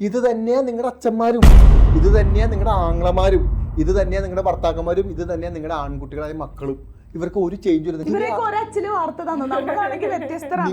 ഇത് തന്നെയാണ് നിങ്ങളുടെ അച്ഛന്മാരും. ഇത് തന്നെയാണ് നിങ്ങളുടെ ആങ്ങളമാരും. ഇത് തന്നെയാണ് നിങ്ങളുടെ ഭർത്താക്കന്മാരും. ഇത് തന്നെയാണ് നിങ്ങളുടെ ആൺകുട്ടികളായ മക്കളും. ഇവർക്ക് ഒരു ചേഞ്ച്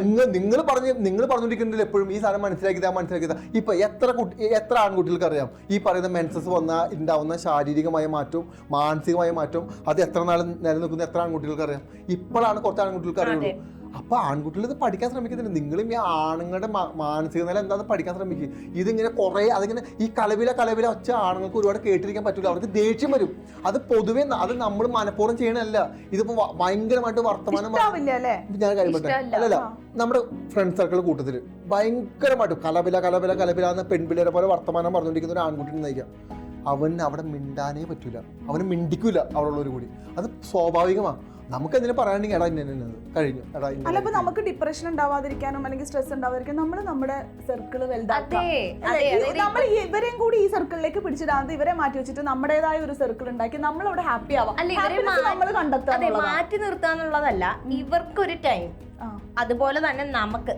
നിങ്ങൾ നിങ്ങൾ പറഞ്ഞു നിങ്ങൾ പറഞ്ഞുകൊണ്ടിരിക്കുന്നില്ല എപ്പോഴും. ഈ സാധനം മനസ്സിലാക്കി താ മനസ്സിലാക്കി താ ഇപ്പൊ എത്ര കുട്ടി എത്ര ആൺകുട്ടികൾക്ക് അറിയാം ഈ പറയുന്ന മെൻസസ് വന്ന ഉണ്ടാവുന്ന ശാരീരികമായ മാറ്റവും മാനസികമായ മാറ്റവും അത് എത്ര നാൾ നിലനിൽക്കുന്ന എത്ര ആൺകുട്ടികൾക്ക് അറിയാം ഇപ്പോഴാണ് കുറച്ച് ആൺകുട്ടികൾക്ക് അറിയുള്ളൂ. അപ്പൊ ആൺകുട്ടികൾ ഇത് പഠിക്കാൻ ശ്രമിക്കുന്നില്ല. നിങ്ങളും ഈ ആണുങ്ങളുടെ മാനസിക നില എന്താ പഠിക്കാൻ ശ്രമിക്കുക ഇതിങ്ങനെ കുറെ അതിങ്ങനെ ഈ കലവില കലവില ഒച്ച ആണുങ്ങൾക്ക് ഒരുപാട് കേട്ടിരിക്കാൻ പറ്റില്ല അവർക്ക് ദേഷ്യം വരും. അത് പൊതുവേ അത് നമ്മൾ മനഃപൂർവം ചെയ്യണല്ല ഇതിപ്പോ ഭയങ്കരമായിട്ട് വർത്തമാനം ഞാൻ അല്ലല്ല നമ്മുടെ ഫ്രണ്ട് സർക്കിൾ കൂട്ടത്തിൽ ഭയങ്കരമായിട്ട് കലബില കലബില കലബില എന്ന പെൺപിള്ളേരെ പോലെ വർത്തമാനം പറഞ്ഞുകൊണ്ടിരിക്കുന്ന ഒരു ആൺകുട്ടി നയിക്കാം. അവന് അവിടെ മിണ്ടാനേ പറ്റൂല. അവന് മിണ്ടിക്കൂല അവളുള്ളവർ കൂടി. അത് സ്വാഭാവികമാണ് നമുക്ക് എന്തിനു പറയാണെങ്കിൽ എടാ ഇന്ന കഴിഞ്ഞു. എടാ അല്ല ഇപ്പൊ ഇന്ന നമുക്ക് ഡിപ്രഷൻ ഉണ്ടാവാതിരിക്കാനും അല്ലെങ്കിൽ സ്ട്രെസ് ഉണ്ടാവാതിരിക്കാനും നമ്മൾ നമ്മുടെ സർക്കിൾ വലുതാക്കാം അതെ? അതെ നമ്മൾ ഇവരെയും കൂടി ഈ സർക്കിളിലേക്ക് പിടിച്ചിടാതെ ഇവരെ മാറ്റി വെച്ചിട്ട് നമ്മുടേതായ ഒരു സർക്കിൾ ഉണ്ടാക്കി നമ്മൾ അവിടെ ഹാപ്പി ആവാം. അല്ല, ഇവരെ മാ- നമ്മൾ അതെ. മാറ്റി നിർത്താന്നുള്ളതല്ല ഇവർക്കൊരു ടൈം അതുപോലെ തന്നെ നമുക്ക്.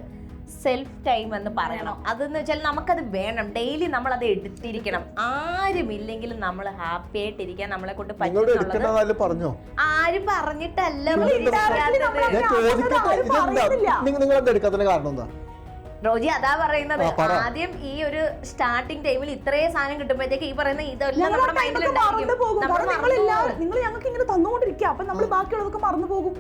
സെൽഫ് ടൈം എന്ന് പറയണം. അതെന്ന് വെച്ചാൽ നമുക്കത് വേണം. ഡെയിലി നമ്മൾ അത് എടുത്തിരിക്കണം. ആരുമില്ലെങ്കിലും നമ്മൾ ഹാപ്പി ആയിട്ടിരിക്കാൻ നമ്മളെ കൊണ്ട് പറഞ്ഞോ? ആരും പറഞ്ഞിട്ടല്ല നിങ്ങൾ റോജി എന്താ indirectly നമ്മളെ എടുക്കാത്തത്. ഞാൻ അങ്ങനെ ചോദിക്കട്ടെ? ആരും ഇതെന്താ? പറയുന്നില്ല. നിങ്ങൾ നിങ്ങൾ എന്താ എടുക്കാത്തതിന്റെ കാരണം എന്താ? റോജി അതാ പറയുന്നത്. ആദ്യം ഈ ഒരു സ്റ്റാർട്ടിംഗ് ടൈമിൽ ഇത്രയും സാധനം കിട്ടുമ്പോഴത്തേക്ക് ഈ പറയുന്ന ഇതെല്ലാം നമ്മുടെ നിങ്ങൾ ഞങ്ങൾക്ക് ഇങ്ങനെ തന്നുകൊണ്ടിരിക്കുക അപ്പൊ നമ്മൾ ബാക്കിയുള്ളതൊക്കെ മറന്നു പോകും.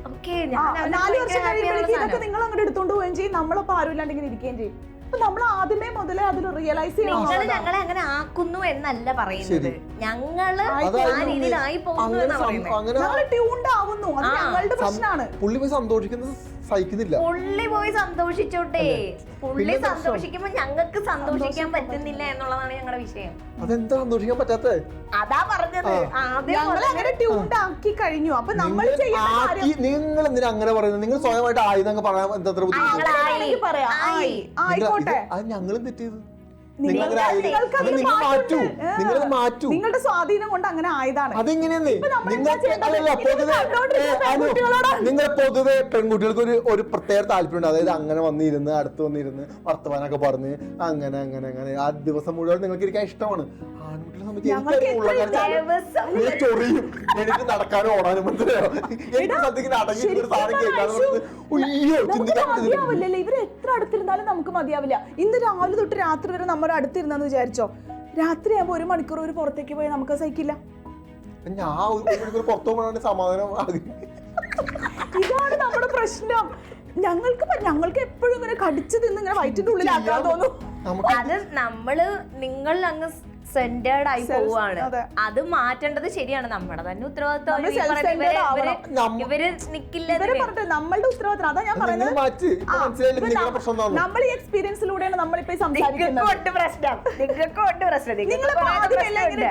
നാല് വർഷം കഴിയുമ്പോഴേക്കും ഇതൊക്കെ നിങ്ങൾ അങ്ങോട്ട് എടുത്തോണ്ട് പോവുകയും ചെയ്യും. നമ്മളപ്പോ ആരുമില്ലാണ്ട് ഇങ്ങനെ ഇരിക്കുകയും ചെയ്യും. നമ്മൾ ആദ്യമേ മുതലേ അതിൽ റിയലൈസ് നിങ്ങൾ ഞങ്ങളെ അങ്ങനെ ആക്കുന്നു എന്നല്ല പറയുന്നത്. ഞങ്ങൾ ആ രീതിയിലായി പോകുന്നു ഞങ്ങൾ ട്യൂൺഡ് ആവുന്നു. അത് ഞങ്ങളുടെ പ്രശ്നമാണ്. പുള്ളി സന്തോഷിക്കുന്നത് സഹിക്കുന്നില്ല. പുള്ളി പോയി സന്തോഷിച്ചോട്ടെ. പുള്ളി സന്തോഷിക്കുമ്പോ ഞങ്ങൾക്ക് സന്തോഷിക്കാൻ പറ്റുന്നില്ല എന്നുള്ളതാണ് ഞങ്ങളുടെ വിഷയം. അതെന്താ സന്തോഷിക്കാൻ പറ്റാത്തത് അതാ പറഞ്ഞത്. ഞങ്ങൾ അങ്ങനെ ട്യൂൺഡ് ആക്കി കഴിഞ്ഞു. അപ്പൊ നമ്മൾ നിങ്ങൾ ആക്കി- നിങ്ങൾ എന്തിനാ അങ്ങനെ പറയുന്നത്? നിങ്ങൾ സ്വയമായിട്ട് ആയുധം പറയാൻ എന്താ പറയാം ആയി. ആയി. ഞങ്ങളും തെറ്റിയത് നിങ്ങൾ മാറ്റൂ. നിങ്ങളുടെ സ്വാധീനം കൊണ്ട് അങ്ങനെ ആയതാണ്. അതെങ്ങനെയെന്നേ നമ്മൾ നിങ്ങൾ പൊതുവെ പെൺകുട്ടികൾക്ക് ഒരു ഒരു പ്രത്യേക താല്പര്യമുണ്ട്. അതായത് അങ്ങനെ വന്നിരുന്ന് അടുത്ത് വന്നിരുന്ന് വർത്തമാനൊക്കെ പറഞ്ഞ് അങ്ങനെ അങ്ങനെ അങ്ങനെ. ആ ദിവസം മുഴുവൻ നിങ്ങൾക്ക് ഇരിക്കാൻ ഇഷ്ടമാണ്. ആൺകുട്ടികളെ സംബന്ധിച്ച് ചൊറിയും. എനിക്ക് നടക്കാനും ഓടാനും മനസ്സിലായോ എനിക്ക് സത്യത്തിന് അടങ്ങി ഒരു സാധനം ചിന്തിക്കാൻ ഇവർ എത്ര അടുത്തിരുന്നാലും നമുക്ക് മതിയാവില്ല. ഇന്ന് രാവിലെ തൊട്ട് രാത്രി വരെ നമ്മുടെ അടുത്തിരുന്നെന്ന് വിചാരിച്ചോ? രാത്രി ആകുമ്പോ ഒരു മണിക്കൂർ ഒരു പുറത്തേക്ക് പോയി നമുക്ക് സഹിക്കില്ല. ഞാൻ പുറത്തു സമാധാനം. ഇതാണ് നമ്മുടെ പ്രശ്നം. ഞങ്ങൾക്ക് ഞങ്ങൾക്ക് എപ്പോഴും ഇങ്ങനെ കടിച്ചു തിന്ന് ഇങ്ങനെ വയറ്റിന്റെ ഉള്ളിലാക്കാൻ തോന്നും. നമുക്ക് അത് നമ്മൾ നിങ്ങൾ അങ്ങ് സെന്റേർഡ് ആയി പോവാണ്. അത്. മാറ്റേണ്ടത് ശരിയാണ്. നമ്മുടെ തന്നെ ഉത്തരവാദിത്വം ഇവര്- ഇവർ നമ്മ- ഇവർ നിക്കില്ല നമ്മളുടെ ഉത്തരവാദിത്വം. അതാ ഞാൻ പറയുന്നത്. നമ്മൾ ഈ എക്സ്പീരിയൻസിലൂടെയാണ് നമ്മളിപ്പോ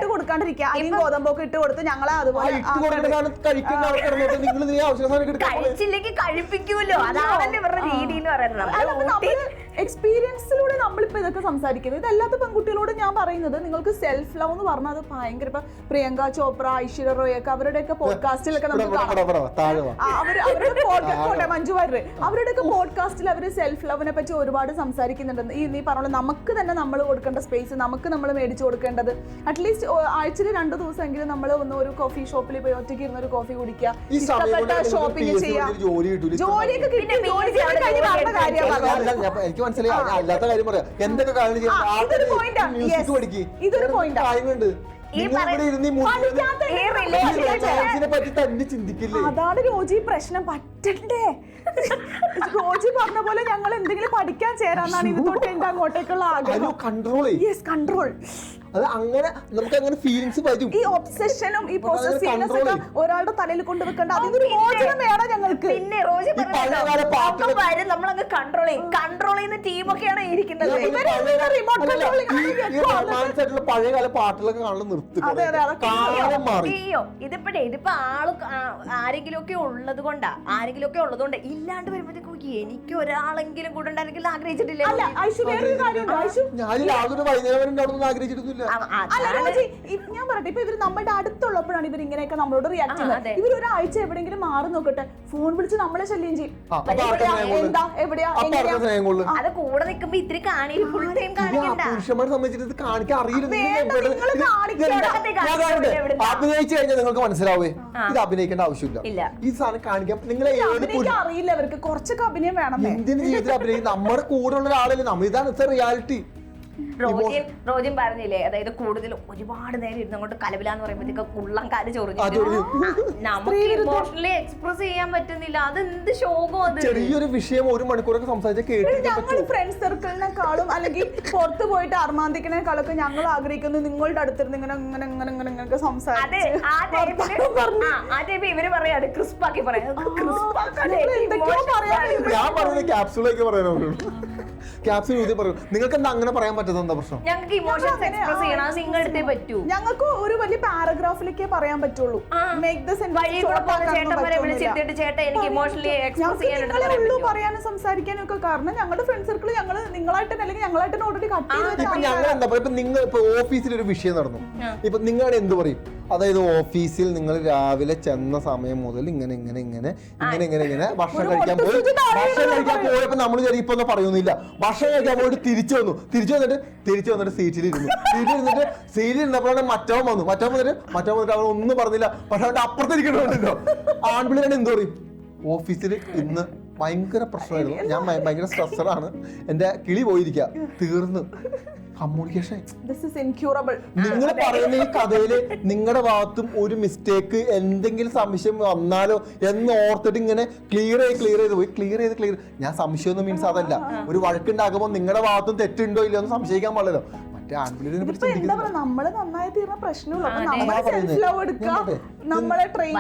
കൊടുക്കാണ്ടിരിക്കുക. ഗോതമ്പൊക്കെ ഇട്ട് കൊടുത്ത് ഞങ്ങളെ അതുപോലെ കഴിച്ചില്ലെങ്കിൽ കഴിപ്പിക്കൂലോ? അതാണല്ലോ ഇവരുടെ രീതി എന്ന് പറയുന്നത്. എക്സ്പീരിയൻസിലൂടെ നമ്മളിപ്പോൾ ഇതൊക്കെ സംസാരിക്കുന്നത്. ഇതല്ലാത്ത പെൺകുട്ടികളോട് ഞാൻ പറയുന്നത് നിങ്ങൾക്ക് സെൽഫ് ലവ് എന്ന് പറഞ്ഞാൽ അത് ഭയങ്കര ഇപ്പൊ പ്രിയങ്ക ചോപ്ര ഐശ്വര്യ റോയ് ഒക്കെ അവരുടെയൊക്കെ പോഡ്കാസ്റ്റിലൊക്കെ നമുക്ക് കാണാം. അവർ അവരുടെ പോഡ്കാസ്റ്റ് മഞ്ജു വാര്യർ അവരുടെയൊക്കെ പോഡ്കാസ്റ്റിൽ അവർ സെൽഫ് ലവിനെ പറ്റി ഒരുപാട് സംസാരിക്കുന്നുണ്ട് ഈ നീ പറഞ്ഞ നമുക്ക് തന്നെ നമ്മൾ കൊടുക്കേണ്ട സ്പേസ് നമുക്ക് നമ്മൾ മേടിച്ചു കൊടുക്കേണ്ടത്. അറ്റ്ലീസ്റ്റ് ആഴ്ചയിൽ രണ്ടു ദിവസമെങ്കിലും നമ്മൾ ഒന്ന് ഒരു കോഫി ഷോപ്പിൽ പോയി ഒറ്റയ്ക്ക് ഇരുന്ന് ഒരു കോഫി കുടിക്കുക. ഇഷ്ടപ്പെട്ട ഷോപ്പിംഗ് ചെയ്യാം. ജോലിയൊക്കെ കിട്ടി ജോലി എനിക്ക് മനസ്സിലായി. അല്ലാത്ത കാര്യം പറയാം. എന്തൊക്കെ കാര്യം ചെയ്യാം. മ്യൂസിക് പഠിക്ക്. ഇതൊരു ആ. കാര്യമുണ്ട്. അതാണ് രോജി പ്രശ്നം. പറ്റണ്ടേ? രോജി പറഞ്ഞ പോലെ ഞങ്ങൾ എന്തെങ്കിലും പഠിക്കാൻ ചേരാന്നാണ് ഇത് തൊട്ട് എന്റെ അങ്ങോട്ടേക്കുള്ള ആഗ്രഹം. കൺട്രോൾ യെസ് കൺട്രോൾ അത് അങ്ങനെ നമുക്ക് അങ്ങനെ ഫീലിങ്സ് വരും. ഈ ഒബ്സെഷനും ഈ ഒക്കെ ഒരാളുടെ തലയിൽ കൊണ്ടുവെക്കേണ്ട അതിനൊരു മോചനം വേണം ഞങ്ങൾക്ക്. പിന്നെ റോജി പറഞ്ഞു നമ്മളങ്ങ് കൺട്രോൾ ചെയ്യും. കൺട്രോൾ ചെയ്യുന്ന ടീമൊക്കെയാണ് ഇരിക്കുന്നത്. റിമോട്ട് ആയിട്ടുള്ള പഴയകാല പാട്ടുകളൊക്കെ കാണുന്ന നിർത്തി അതെ, അതെ, അതൊക്കെ മാറി. അയ്യോ ഇതിപ്പോഴേ ഇതിപ്പോ ആൾ ആരെങ്കിലും ഒക്കെ ഉള്ളത് കൊണ്ടാ. ആരെങ്കിലും ഒക്കെ ഉള്ളത് കൊണ്ട്. ഇല്ലാണ്ട് വരുമ്പോഴത്തേക്കും എനിക്ക് ഒരാളെങ്കിലും കൂടെ ഉണ്ടായിരുന്നെങ്കിൽ ആഗ്രഹിച്ചിട്ടില്ല അല്ല ഞാൻ പറയട്ടെ ഇപ്പൊ ഇവർ നമ്മുടെ അടുത്തുള്ളപ്പോഴാണ് ഇവർ ഇങ്ങനെയൊക്കെ നമ്മളോട് റിയാക്ട് ചെയ്യുന്നത്. ഇവർ ഒരാഴ്ച എവിടെയെങ്കിലും മാറി നോക്കട്ടെ ഫോൺ വിളിച്ച് നമ്മളെ ശല്യം ചെയ്യും. എവിടെയാ? എന്താ അത് കൂടെ നിൽക്കുമ്പോ ഇത്തിരി പുരുഷന്മാരെ സംബന്ധിച്ചിട്ട് കാണിക്കാൻ അറിയില്ല? അഭിനയിച്ചു കഴിഞ്ഞാൽ നിങ്ങൾക്ക് മനസ്സിലാവേ ഇത് അഭിനയിക്കേണ്ട ആവശ്യമില്ല. ഈ സാധനം കാണിക്കാൻ നിങ്ങളെ അറിയില്ല അവർക്ക് കുറച്ചൊക്കെ അഭിനയം വേണം. ഇന്ത്യൻ ജീവിതത്തിൽ അഭിനയിക്കും നമ്മുടെ കൂടെ ഉള്ള ഒരാളല്ലേ നമ്മൾ ഇതാണ് റിയാലിറ്റി റോജിൻ റോജിൻ പറഞ്ഞില്ലേ അതായത് കൂടുതൽ ഒരുപാട് നേരം ഇരുന്ന് അങ്ങോട്ട് കലവിലാന്ന് പറയുമ്പോഴത്തേക്ക് കുള്ളം കാൽ ചൊറിഞ്ഞു. നമുക്ക് ഇമോഷണലി എക്സ്പ്രസ് ചെയ്യാൻ പറ്റുന്നില്ല. അത് എന്ത് ശോകം അത്? ചെറിയൊരു വിഷയം ഒരു മണിക്കൂറൊക്കെ സംസാരിച്ച പറ്റുമോ ഫ്രണ്ട് സർക്കിളിനെക്കാളും അല്ലെങ്കിൽ പുറത്ത് പോയിട്ട് അർമാന്തിക്കണേക്കാളൊക്കെ ഞങ്ങൾ ആഗ്രഹിക്കുന്നത് നിങ്ങളുടെ അടുത്തിരുന്ന് ഇങ്ങനെ ഇങ്ങനെ ഇങ്ങനെ ഇങ്ങനെ ഇങ്ങനെ സംസാരിച്ചു ഇവർ പറയാണ് ക്രിസ്പാക്കി പറയാം. പറയാൻ ഞാൻ പറയുന്നത് ക്യാപ്സൂളൊക്കെ പറയാനുള്ളൂ ക്യാപ്സൂൾ എഴുതി പറയും. നിങ്ങൾക്ക് എന്താ അങ്ങനെ പറയാൻ പറ്റുന്നത് എന്താ പ്രശ്നം? ഞങ്ങൾക്ക് ഇമോഷൻസ് എക്സ്പ്രസ് ചെയ്യണം. അത് നിങ്ങളടുത്തേ പറ്റൂ. ഞങ്ങൾക്ക് ഒരു വലിയ പാരഗ്രാഫിലേക്കേ പറയാൻ പറ്റുള്ളൂ. മേക്ക് ദ വഴി കൂടെ പോകുന്ന ചേട്ടന്മാരെ വിളിച്ചിട്ട് ചേട്ടാ എനിക്ക് ഇമോഷണലി എക്സ്പ്രസ് പറ്റുമോ? പറയാനും സംസാരിക്കാനും ഒക്കെ കാരണം ഞങ്ങളുടെ ഫ്രണ്ട് സർക്കിൾ ഞങ്ങൾ നിങ്ങളായിട്ട് തന്നെ അല്ലെങ്കിൽ ഞങ്ങളായിട്ട് ഓൾറെഡി കട്ട് ചെയ്ത് ഞങ്ങൾ എന്താ പറയുക ഇപ്പൊ നിങ്ങൾ ഇപ്പൊ ഓഫീസിൽ ഒരു വിഷയം നടന്നു. ഇപ്പൊ നിങ്ങളുടെ എന്ത് പറയും? അതായത് ഓഫീസിൽ നിങ്ങൾ രാവിലെ ചെന്ന സമയം മുതൽ ഇങ്ങനെ ഇങ്ങനെ ഇങ്ങനെ ഇങ്ങനെ ഇങ്ങനെ ഇങ്ങനെ ഭക്ഷണം കഴിക്കാൻ പോയി. ഭക്ഷണം കഴിക്കാൻ പോയപ്പോ നമ്മൾ ചെറിയ ഇപ്പൊ ഒന്നും പറയുന്നില്ല. ഭക്ഷണം കഴിക്കാൻ പോയിട്ട് തിരിച്ചു വന്നു. തിരിച്ചു വന്നിട്ട് തിരിച്ചു വന്നിട്ട് സീറ്റിൽ ഇരുന്നു. സീറ്റിൽ ഇരുന്നിട്ട് സീറ്റിൽ ഇരുന്നപ്പോഴാണ് മറ്റവൻ വന്നു. മറ്റവൻ വന്നിട്ട് മറ്റവൻ വന്നിട്ട് അവൻ ഒന്നും പറഞ്ഞില്ല. പക്ഷെ അവന്റെ അപ്പുറത്തിരിക്കണോ ആൺപിള്ളേരാണ് എന്ത് പറയും? ഓഫീസിൽ ഇന്ന് ഭയങ്കര പ്രശ്നമായിരുന്നു. ഞാൻ ഭയ- ഭയങ്കര സ്ട്രെസ്സറാണ് എന്റെ കിളി പോയിരിക്കുക തീർന്നു. കമ്മ്യൂണിക്കേഷൻ. ദിസ് ഇസ് ഇൻക്യൂറബിൾ നിങ്ങൾ പറയുന്ന ഈ കഥയിൽ നിങ്ങളുടെ ഭാഗത്തും ഒരു മിസ്റ്റേക്ക് എന്തെങ്കിലും സംശയം വന്നാലോ എന്ന് ഓർത്തിട്ട് ഇങ്ങനെ ക്ലിയർ ചെയ്ത് ക്ലിയർ ചെയ്ത് പോയി. ക്ലിയർ ചെയ്ത് ക്ലിയർ ഞാൻ സംശയം സംശയമൊന്നും മീൻസ് അതല്ല. ഒരു വഴക്കുണ്ടാക്കുമ്പോൾ നിങ്ങളുടെ ഭാഗത്തും തെറ്റുണ്ടോ ഇല്ലയോ എന്ന് സംശയിക്കാൻ പാടില്ലല്ലോ. മറ്റേ ആൺപിള്ളേരെ പറ്റി എന്താ പറയാ? നമ്മൾ നന്നായി തീർന്ന പ്രശ്നമുള്ളൂ. അപ്പൊ നമ്മളെ സെൽഫ് ലവ് എടുക്കാം. നമ്മളെ ട്രെയിൻ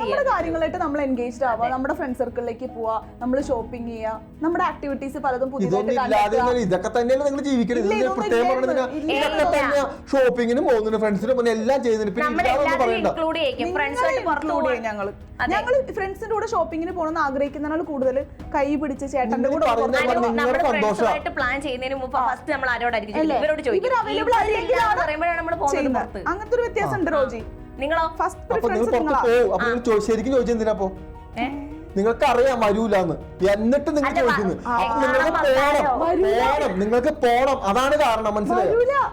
നമ്മുടെ കാര്യങ്ങളായിട്ട് നമ്മൾ എൻഗേജ്ഡ് ആവുക. നമ്മുടെ ഫ്രണ്ട് സർക്കിളിലേക്ക് പോവാ നമ്മൾ ഷോപ്പിംഗ് ചെയ്യുക. നമ്മുടെ ആക്ടിവിറ്റീസ് പലതും പുതിയതായിട്ട് ഇതൊക്കെ തന്നെയാണ് നിങ്ങൾ ഇതൊന്നും പ്രത്യേകം ഇതൊക്കെ ഷോപ്പിങ്ങിന് ഫ്രണ്ട്സിന് എല്ലാം ചെയ്യുന്നതിന് പിന്നെ ഞങ്ങൾ. ഞങ്ങൾ ഫ്രണ്ട്സിന്റെ കൂടെ ഷോപ്പിങ്ങിന് പോകണമെന്ന് ആഗ്രഹിക്കുന്നതിനാൽ കൂടുതൽ കൈ പിടിച്ച് ചേട്ടന്റെ കൂടെ സന്തോഷമാണ് പ്ലാൻ ചെയ്യുന്നതിന് മുമ്പ് ഫസ്റ്റ് നമ്മൾ ആരോടായിരിക്കും ഇവരോട് ചോദിക്കും. പറയുമ്പോഴാണ് നമ്മൾ പോകുന്നത്. പുറത്ത്. അങ്ങനത്തെ ഒരു വ്യത്യാസം ഉണ്ട് റോജി നിങ്ങളോ. ഫസ്റ്റ് പ്രിഫറൻസ് നിങ്ങളാ ശരിക്കും ചോദിച്ചെന്തിനാ നിങ്ങൾക്ക് അറിയാം വരൂലെന്ന്. എന്നിട്ട് നിങ്ങൾ ചോദിക്കുന്നത് നിങ്ങൾക്ക് പോണം. പോണം. നിങ്ങൾക്ക് പോണം. അതാണ് കാരണം മനസ്സിലായോ?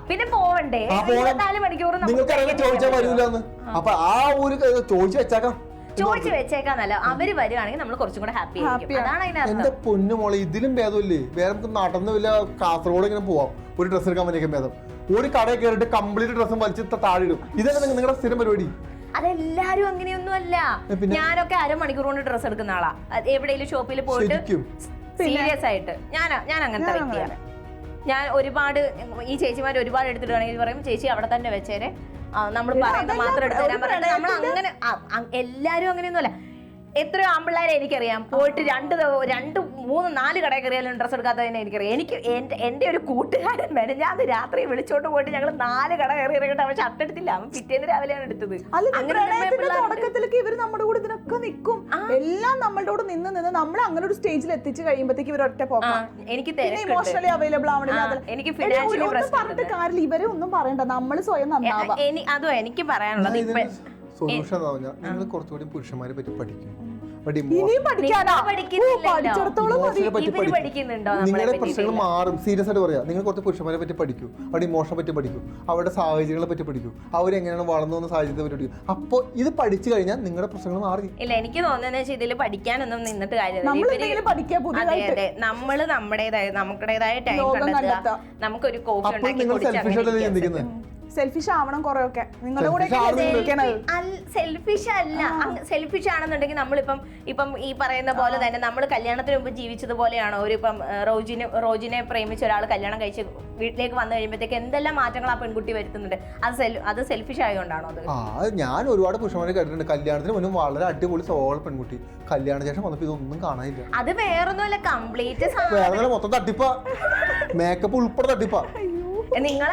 പിന്നെ പോവണ്ടേ? നിങ്ങൾക്ക് അറിയാം ചോദിച്ചാൽ വരൂലെന്ന്. അപ്പൊ ആ ഒരു ചോദിച്ചു വെച്ചാക്കാം. ചോദിച്ചു വെച്ചേക്കാന്നല്ല അവർ വരുവാണെങ്കിൽ നമ്മൾ കുറച്ചും കൂടെ ഹാപ്പി ആയിരിക്കും. അതാണ് അതിനർത്ഥം. എന്റെ പൊന്നു മോളെ ഇതിലും ഭേദമില്ലേ? വേറെ നമുക്ക് നടന്ന് വല്ല കാസർഗോഡ് ഇങ്ങനെ പോവാം. ഒരു ഡ്രസ്സ് എടുക്കാൻ വേണ്ടിയൊക്കെ ഭേദം. ഒരു കടയിൽ കയറിയിട്ട് കംപ്ലീറ്റ് ഡ്രസ്സും വലിച്ച് ത- താഴെ ഇടും. ഇതല്ലേ നിങ്ങ- നിങ്ങളുടെ സ്ഥിരം പരിപാടി? അതെല്ലാരും അങ്ങനെയൊന്നും അല്ല. ഏ, പിന്നെ? ഞാനൊക്കെ അരമണിക്കൂർ കൊണ്ട് ഡ്രസ്സ് എടുക്കുന്ന ആളാ. അത് എവിടെയെങ്കിലും ഷോപ്പിൽ പോയിട്ട് ശരിക്കും? സീരിയസ് ആയിട്ട്. ഞാൻ ഞാൻ അങ്ങനത്തെ ഞാൻ വ്യക്തിയാണ് ഞാൻ ഒരുപാട് ഈ ചേച്ചിമാർ ഒരുപാട് എടുത്തിട്ടുണ്ടെങ്കിൽ പറയും ചേച്ചി അവിടെ തന്നെ വെച്ചേരെ. നമ്മൾ പറയുന്നത് മാത്രം എടുത്തു തരാൻ ഒരു പറഞ്ഞിട്ട് നമ്മൾ അങ്ങനെ എല്ലാരും അങ്ങനെയൊന്നുമല്ല. എത്രയോ ആമ്പിള്ളേരെ എനിക്കറിയാം. പോയിട്ട് രണ്ട് രണ്ട് മൂന്ന് നാല് കടയിൽ കയറിയാലും ഡ്രസ്സ് എടുക്കാത്തതിനെ എനിക്കറിയാം. എനിക്ക് എന്റെ എന്റെ ഒരു കൂട്ടുകാരൻ വരെ ഞാൻ രാത്രി വിളിച്ചോണ്ട് പോയിട്ട് ഞങ്ങൾ നാല് കട കയറി ഇറങ്ങട്ടെ അവൻ ഷർട്ട് എടുത്തില്ല. അവൻ പിറ്റേന്ന് രാവിലെയാണ് എടുത്തത്. അല്ല ഇത് അങ്ങനെ പ്രണയത്തിന്റെ പിള്ളേരുണ്ട്. തുടക്കത്തിലൊക്കെ ഇവർ നമ്മുടെ കൂടെ ഇതിനൊക്കെ നിൽക്കും എല്ലാം നമ്മളുടെ കൂടെ നിന്ന് നിന്ന് നമ്മൾ അങ്ങനെ ഒരു സ്റ്റേജിൽ എത്തിച്ചു കഴിയുമ്പോഴത്തേക്ക് ഇവർ ഒറ്റ ആ, പോക്കാം എനിക്ക് പിന്നെ തിരക്കുണ്ട് ഇമോഷണലി അവൈലബിൾ ആവണില്ല. ആ, എനിക്ക് ഒന്നും പറഞ്ഞിട്ട് കാര്യമില്ല. ഇവരെ ഒന്നും പറയണ്ട. നമ്മൾ സ്വയം നന്നാവാ. എനി അതോ എനിക്ക് പറയാനുള്ളത്. ഇപ്പൊ സൊല്യൂഷൻ എന്ന് പറഞ്ഞാൽ നിങ്ങൾ കുറച്ചുകൂടി പുരുഷന്മാരെ പറ്റി പഠിക്കും. നിങ്ങളുടെ പ്രശ്നങ്ങൾ മാറും. സീരിയസ് ആയിട്ട് പറയാം. നിങ്ങൾ കുറച്ച് പുരുഷന്മാരെ പറ്റി പഠിക്കൂ. അവിടെ ഇമോഷനെ പറ്റി പഠിക്കൂ. അവരുടെ സാഹചര്യങ്ങളെ പറ്റി പഠിക്കൂ. അവരെങ്ങനെയാണ് വളർന്നു വന്ന സാഹചര്യത്തെ പറ്റി പഠിക്കും. അപ്പോൾ ഇത് പഠിച്ചു കഴിഞ്ഞാൽ നിങ്ങളുടെ പ്രശ്നങ്ങൾ മാറി. ഇല്ല എനിക്ക് തോന്നുന്നത് ഇതിൽ പഠിക്കാനൊന്നും നിന്നിട്ട് കാര്യമില്ല. നമ്മൾ നമ്മൾ നമ്മുടേതായ നമുക്കുടേതായ ടൈം കണ്ടെത്തുക. നമുക്കൊരു കോഫി ഉണ്ടാക്കി നിങ്ങൾ കുടിച്ച് സെൽഫിഷ് ആവണം കുറെയൊക്കെ. ഒക്കെ നിങ്ങളുടെ കൂടെ സെൽഫിഷ് അല്ല. സെൽഫിഷ് ആണെന്നുണ്ടെങ്കിൽ നമ്മളിപ്പം ഇപ്പം ഈ പറയുന്ന പോലെ തന്നെ നമ്മൾ കല്യാണത്തിന് മുമ്പ് ജീവിച്ചതുപോലെയാണോ? ഒരു ഇപ്പം റോജിന് റോജിനെ പ്രേമിച്ച ഒരാൾ കല്യാണം കഴിച്ച് വീട്ടിലേക്ക് വന്നു കഴിയുമ്പോഴത്തേക്ക് എന്തെല്ലാം മാറ്റങ്ങൾ ആ പെൺകുട്ടി വരുത്തുന്നുണ്ട്? അത് സെൽ അത് സെൽഫിഷ് ആയതുകൊണ്ടാണോ അത്? ആ അത് ഞാൻ ഒരുപാട് പുരുഷന്മാരെ കേട്ടിട്ടുണ്ട് കല്യാണത്തിന് മുന്നേ വളരെ അടിപൊളി സോള പെൺകുട്ടി. കല്യാണ ശേഷം വന്നപ്പോൾ ഇതൊന്നും കാണാനില്ല. അത് വേറൊന്നുമല്ല കംപ്ലീറ്റ് വേറെ മൊത്തം തട്ടിപ്പാ. മേക്കപ്പ് ഉൾപ്പെടെ തട്ടിപ്പാ. നിങ്ങൾ